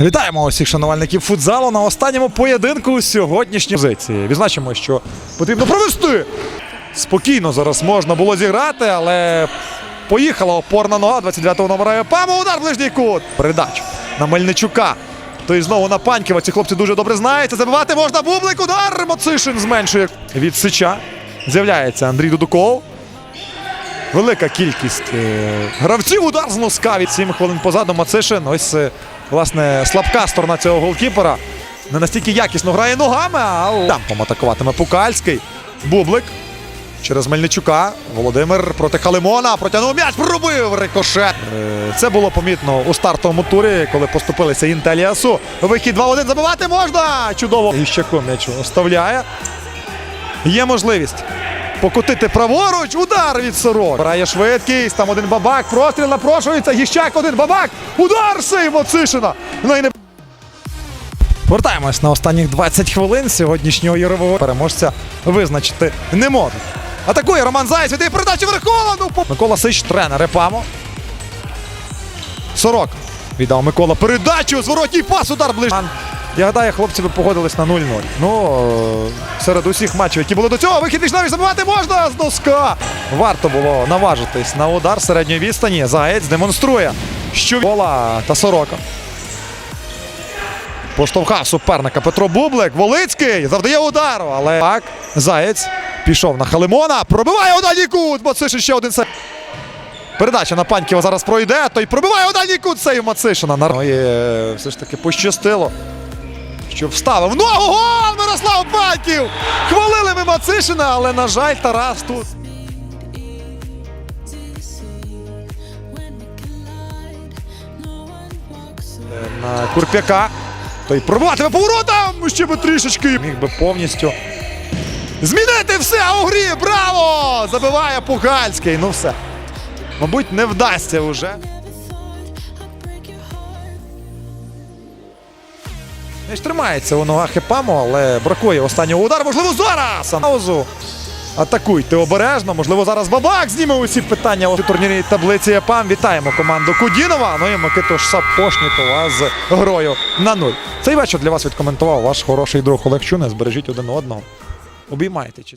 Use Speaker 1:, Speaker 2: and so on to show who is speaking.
Speaker 1: Вітаємо усіх шанувальників футзалу на останньому поєдинку сьогоднішньої позиції. Відзначимо, що потрібно провести. Спокійно зараз можна було зіграти, але поїхала опорна нога 29-го номера ЄПАМу. Удар ближній кут. Передач на Мельничука. Той знову на Паньківа. Ці хлопці дуже добре знають. Забивати можна бублик. Удар. Моцишин зменшує від Сича. З'являється Андрій Дудуков. Велика кількість е, гравців удар з носка від 7 хвилин позаду Мацишин. Ось е, власне слабка сторона цього голкіпера. Не настільки якісно грає ногами, а темпом атакуватиме Пукальський. Бублик через Мельничука. Володимир проти Халимона. Протягнув м'яч, пробив рикошет. Е, Це було помітно у стартовому турі, коли поступилися Інтеліасу. Вихід 2-1 забивати можна. Чудово. Іщако м'яч оставляє. Є можливість покотити праворуч. Удар від Сорок. Брає швидкість. Там один бабак. Простріл напрошується. Гіщак один бабак. Удар сейв Моцишина. Ну і не Вертаємось на останніх 20 хвилин сьогоднішнього Єрового переможця визначити не може. Атакує Роман Заєць, віддає передачу Верховану. Микола Сич, тренер Епамо. Сорок. Віддав Микола передачу, зворотній пас, удар ближче. Я гадаю, хлопці би погодились на 0-0. Ну, е, серед усіх матчів, які були до цього, вихід вічнові забивати можна з носка. Варто було наважитись на удар середньої відстані. Заєць демонструє, що Кола та Сорока. Поштовхав суперника Петро Бублик. Волицький завдає удару, але так, Заєць пішов на Халимона. Пробиває у дальній кут. Мацишин ще один се. Передача на Паньківа зараз пройде. Той пробиває у дальній кут. Сейв Мацишина. На- Ну, і, е, все ж таки пощастило. Що вставив. Ногу гол! Мирослав Паньків! Хвалили ми Мацишина, але, на жаль, Тарас тут. на Курпяка. Той пробуватиме поворотом! Ще би трішечки. Міг би повністю змінити все у грі. Браво! Забиває Пугальський. Ну все. Мабуть, не вдасться вже. М'яч тримається у ногах Епаму, але бракує останнього удару. Можливо, зараз! Анаузу. Атакуйте обережно. Можливо, зараз Бабак зніме усі питання у турнірній таблиці ЕПАМ. Вітаємо команду Кудінова. Ну і Микитош Сапошнікова з грою на нуль. Цей вечір для вас відкоментував ваш хороший друг Олег Чуне. Збережіть один одного. Обіймайте чисто.